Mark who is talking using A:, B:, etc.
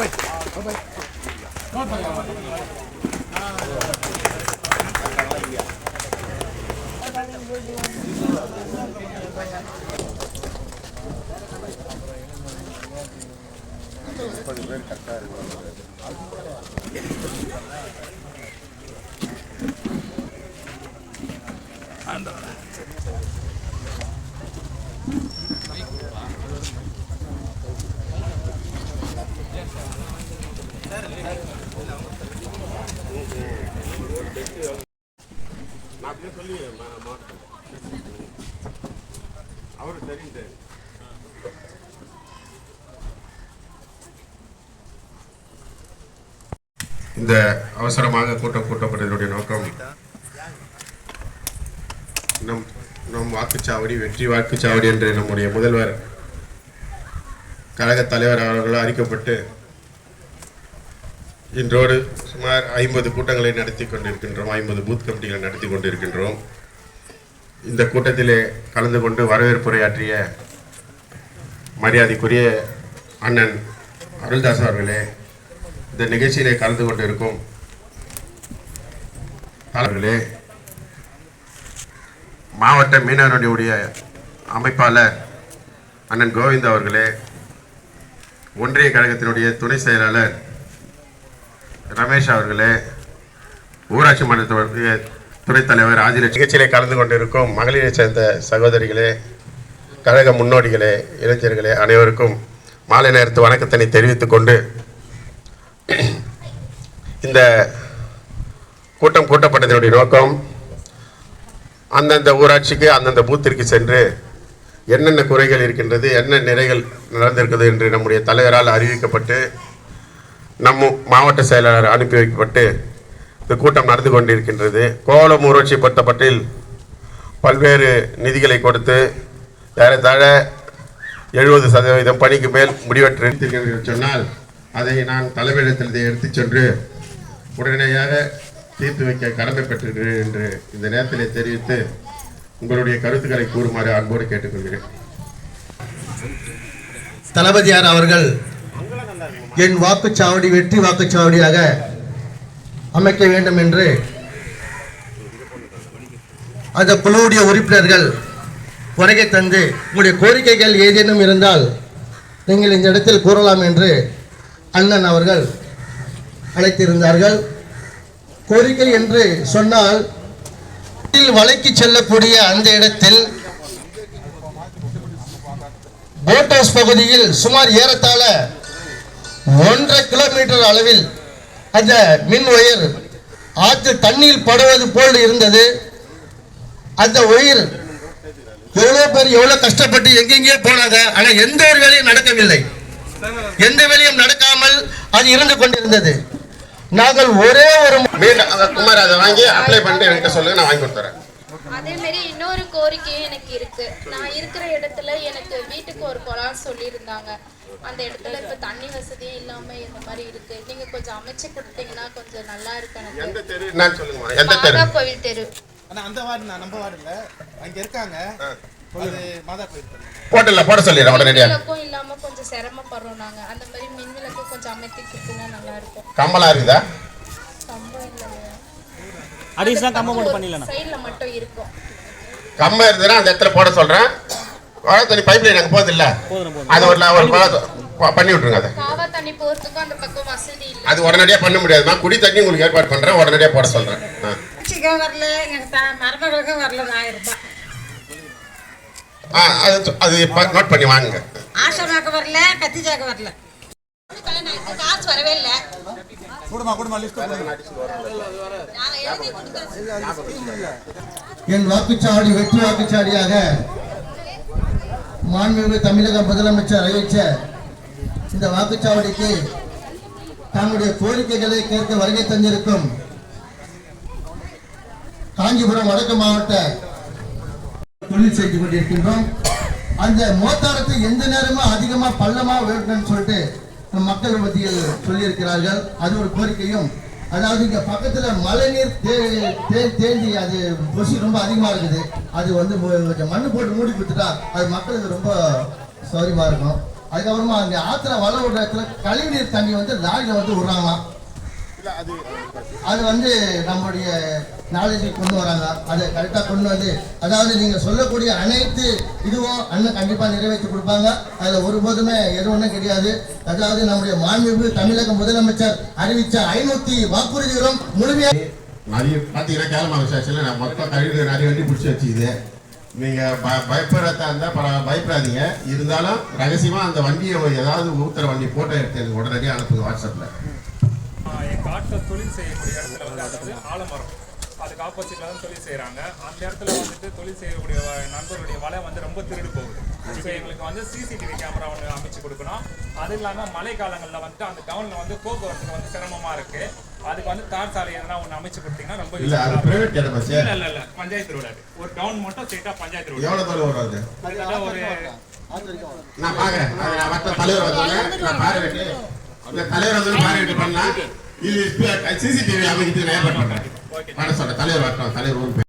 A: 乾杯乾杯乾杯乾杯んだから இந்த அவசரமாக கூட்டம் கூட்டப்பட்டதனுடைய நோக்கம் நம் நம் வாக்குச்சாவடி வெற்றி வாக்குச்சாவடி என்று நம்முடைய முதல்வர் கழக தலைவர் அவர்களால் அறிக்கப்பட்டு இன்றோடு சுமார் ஐம்பது கூட்டங்களை நடத்தி கொண்டிருக்கின்றோம் ஐம்பது பூத் கமிட்டிகளை நடத்தி கொண்டிருக்கின்றோம். இந்த கூட்டத்திலே கலந்து கொண்டு வரவேற்புரையாற்றிய மரியாதைக்குரிய அண்ணன் அருள்தாஸ் அவர்களே இந்த நிகழ்ச்சியிலே கலந்து கொண்டிருக்கும் அவர்களே மாவட்ட மீனவர்களுடைய அமைப்பாளர் அண்ணன் கோவிந்த் அவர்களே ஒன்றிய கழகத்தினுடைய துணை செயலாளர் ரமேஷ் அவர்களே ஊராட்சி மன்றத்துடைய துணைத் தலைவர் ஆதிலட்சுமி நிகழ்ச்சியிலே கலந்து கொண்டிருக்கும் மகளிரை சேர்ந்த சகோதரிகளே கழக முன்னோடிகளே இளைஞர்களே அனைவருக்கும் மாலை நேரத்து வணக்கத்தினை தெரிவித்துக் கொண்டு இந்த கூட்டம் கூட்டப்பட்டதனுடைய நோக்கம் அந்தந்த ஊராட்சிக்கு அந்தந்த பூத்திற்கு சென்று என்னென்ன குறைகள் இருக்கின்றது என்ன நிறைகள் நடந்திருக்கிறது என்று நம்முடைய தலைவரால் அறிவிக்கப்பட்டு நம்ம மாவட்ட செயலாளர் அனுப்பி வைக்கப்பட்டு இந்த கூட்டம் நடந்து கொண்டிருக்கின்றது. கோலம் ஊராட்சி பொறுத்தப்பட்டில் பல்வேறு நிதிகளை கொடுத்து ஏறத்தாழ எழுபது சதவீதம் பணிக்கு மேல் முடிவெற்றிருக்கிறது என்று சொன்னால் அதை நான் தலைமையிடத்தில் எடுத்துச் சென்று உடனடியாக தீர்த்து வைக்க கடமைப்பட்டிருக்கிறேன் என்று இந்த நேரத்தில் தெரிவித்து உங்களுடைய கருத்துக்களை கூறுமாறு அன்போடு கேட்டுக்கொள்கிறேன்.
B: தளபதியார் அவர்கள் என் வாக்குச்சாவடி வெற்றி வாக்குச்சாவடியாக அமைக்க வேண்டும் என்று அந்த குழுவுடைய உறுப்பினர்கள் வருகை தந்து உங்களுடைய கோரிக்கைகள் ஏதேனும் இருந்தால் நீங்கள் இந்த இடத்தில் கூறலாம் என்று அண்ணன் அவர்கள் அழைத்திருந்தார்கள். கோரிக்கை என்று சொன்னால் வலைக்கு செல்லக்கூடிய அந்த இடத்தில் போட் ஹவுஸ் பகுதியில் சுமார் ஏறத்தாழ ஒன்றரை கிலோமீட்டர் அளவில் அந்த மின் ஒயர் ஆற்று தண்ணீர் படுவது போல் இருந்தது. அந்த ஒயர் எவ்வளோ பேர் எவ்வளோ கஷ்டப்பட்டு எங்கெங்கேயோ போனாங்க ஆனால் எந்த ஒரு வேலையும் நடக்கவில்லை. எந்த வேலையும் நடக்காமல் அது இருந்து கொண்டிருந்தது. நாங்கள் ஒரே ஒரு
A: மீண்டும் குமார் அதை வாங்கி அப்ளை பண்ணிட்டு என்கிட்ட சொல்லுங்க நான் வாங்கி கொடுத்துறேன்.
C: அதே மாதிரி இன்னொரு கோரிக்கையும் எனக்கு இருக்கு. நான் இருக்கிற இடத்துல எனக்கு வீட்டுக்கு ஒரு குளம் சொல்லியிருந்தாங்க. அந்த இடத்துல இப்ப தண்ணி வசதியே இல்லாம இந்த மாதிரி இருக்கு. நீங்க கொஞ்சம் அமைச்சு கொடுத்தீங்கன்னா கொஞ்சம் நல்லா இருக்கு கோவில் தெரு?
D: ஆனா அந்த வார்டு நான் நம்ம வார்டு இல்ல. அங்க இருக்காங்க. அது மாதா கோயில்
A: போட்டல போட சொல்லிடுறேன்
C: இல்லாம கொஞ்சம் சிரமப்படுறோம் நாங்க. அந்த மாதிரி மின்விளக்கு கொஞ்சம் அமைத்து கொடுத்தீங்கன்னா நல்லா இருக்கும்.
A: இருக்குதா?
E: அடிஷனல் கம்ம மட்டும் பண்ணிடலாம்
C: சைட்ல மட்டும் இருக்கும்.
A: கம்ம இருந்ததுன்னா அந்த இடத்துல போட சொல்றேன். வாழை தண்ணி பைப் லைன் அங்கே போகுது இல்ல? அது ஒரு பண்ணி விட்டுருங்க அதை.
C: காவா தண்ணி போறதுக்கும் அந்த பக்கம் வசதி இல்லை.
A: அது உடனடியாக பண்ண முடியாதுமா குடி தண்ணி உங்களுக்கு ஏற்பாடு பண்றேன் உடனடியாக போட சொல்றேன்.
F: வரல மருமகளுக்கும் வரல ஆயிரம் ரூபாய்.
A: ஆ அது அது நோட் பண்ணி வாங்குங்க.
F: ஆஷாமாக்கு வரல கத்திஜாக்கு வரல. காசு வரவே இல்லை.
D: கூடுமா கூடுமா லிஸ்ட்
B: என் வாக்குச்சாவடி வெற்றி வாக்குச்சாவடியாக மாண்புமிகு தமிழக முதலமைச்சர் அறிவித்த இந்த வாக்குச்சாவடிக்கு தங்களுடைய கோரிக்கைகளை கேட்க வருகை தந்திருக்கும் காஞ்சிபுரம் வடக்கு மாவட்ட தொழில் செய்து கொண்டிருக்கின்றோம். அந்த மோத்தாரத்தை எந்த நேரமும் அதிகமா பள்ளமா வேணும்னு சொல்லிட்டு நம் மக்கள் மத்தியில் சொல்லியிருக்கிறார்கள். அது ஒரு கோரிக்கையும். அதாவது இங்க பக்கத்துல மழைநீர் தே- தே- தேங்கி அது கொசி ரொம்ப அதிகமா இருக்குது. அது வந்து கொஞ்சம் மண்ணு போட்டு மூடி கொடுத்துட்டா அது மக்களுக்கு ரொம்ப சௌரியமா இருக்கும். அதுக்கப்புறமா அந்த ஆற்றுல வள விடுற இடத்துல கழிவுநீர் தண்ணி வந்து லாரியில் வந்து விடுறாங்களாம். அது வந்து நம்மளுடைய நாலேஜுக்கு கொண்டு வராங்க அதை கரெக்டாக கொண்டு வந்து அதாவது நீங்கள் சொல்லக்கூடிய அனைத்து இதுவும் அண்ணன் கண்டிப்பாக நிறைவேற்றி கொடுப்பாங்க. அதில் ஒருபோதுமே எதுவும் கிடையாது. அதாவது நம்முடைய மாண்புமிகு தமிழக முதலமைச்சர் அறிவித்த ஐநூற்றி வாக்குறுதிகளும் முழுமையாக
A: நிறைய பார்த்தீங்கன்னா கேளமாக ஸ்டேஷனில் நான் மொத்தம் கழிவு நிறைய வண்டி பிடிச்சி வச்சுக்குது. நீங்கள் ப பயப்படுறதா இருந்தால் பல பயப்படாதீங்க. இருந்தாலும் ரகசியமாக அந்த வண்டியை ஏதாவது ஊத்துற வண்டி ஃபோட்டோ எடுத்து எனக்கு உடனடியாக அனுப்புங்க வாட்ஸ்அப்பில்
G: தொழில் செய்யக்கூடிய இடத்துல வந்து அது வந்து ஆலமரம். அதுக்கு ஆப்போசிட்ல தான் தொழில் செய்கிறாங்க அந்த இடத்துல வந்துட்டு தொழில் செய்யக்கூடிய நண்பருடைய வலை வந்து ரொம்ப திருடு போகுது. இப்போ எங்களுக்கு வந்து சிசிடிவி கேமரா ஒன்று அமைச்சு கொடுக்கணும். அது இல்லாமல் மழை காலங்களில் வந்து அந்த டவுனில் வந்து போக்குவரத்துக்கு வந்து சிரமமாக இருக்கு. அதுக்கு வந்து தார் சாலை எதனா ஒன்று அமைச்சு கொடுத்தீங்கன்னா ரொம்ப
A: இல்லை
G: இல்ல இல்ல இல்ல. பஞ்சாயத்து ரோடு அது. ஒரு டவுன் மட்டும் ஸ்ட்ரெயிட்டாக பஞ்சாயத்து ரோடு
A: எவ்வளோ தூரம்
G: கிட்டத்தட்ட ஒரு
A: நான் பார்க்குறேன் அது நான் மற்ற தலைவர் இந்த தலைவர் வந்து பார்வையிட்டு பண்ணலாம். இது சிசிடிவி அமைக்கிறதுக்கு நான் ஏற்பாடு பண்ணுறேன் பண்ண சொல்கிறேன் தலைவர் வரட்டும் தலைவர்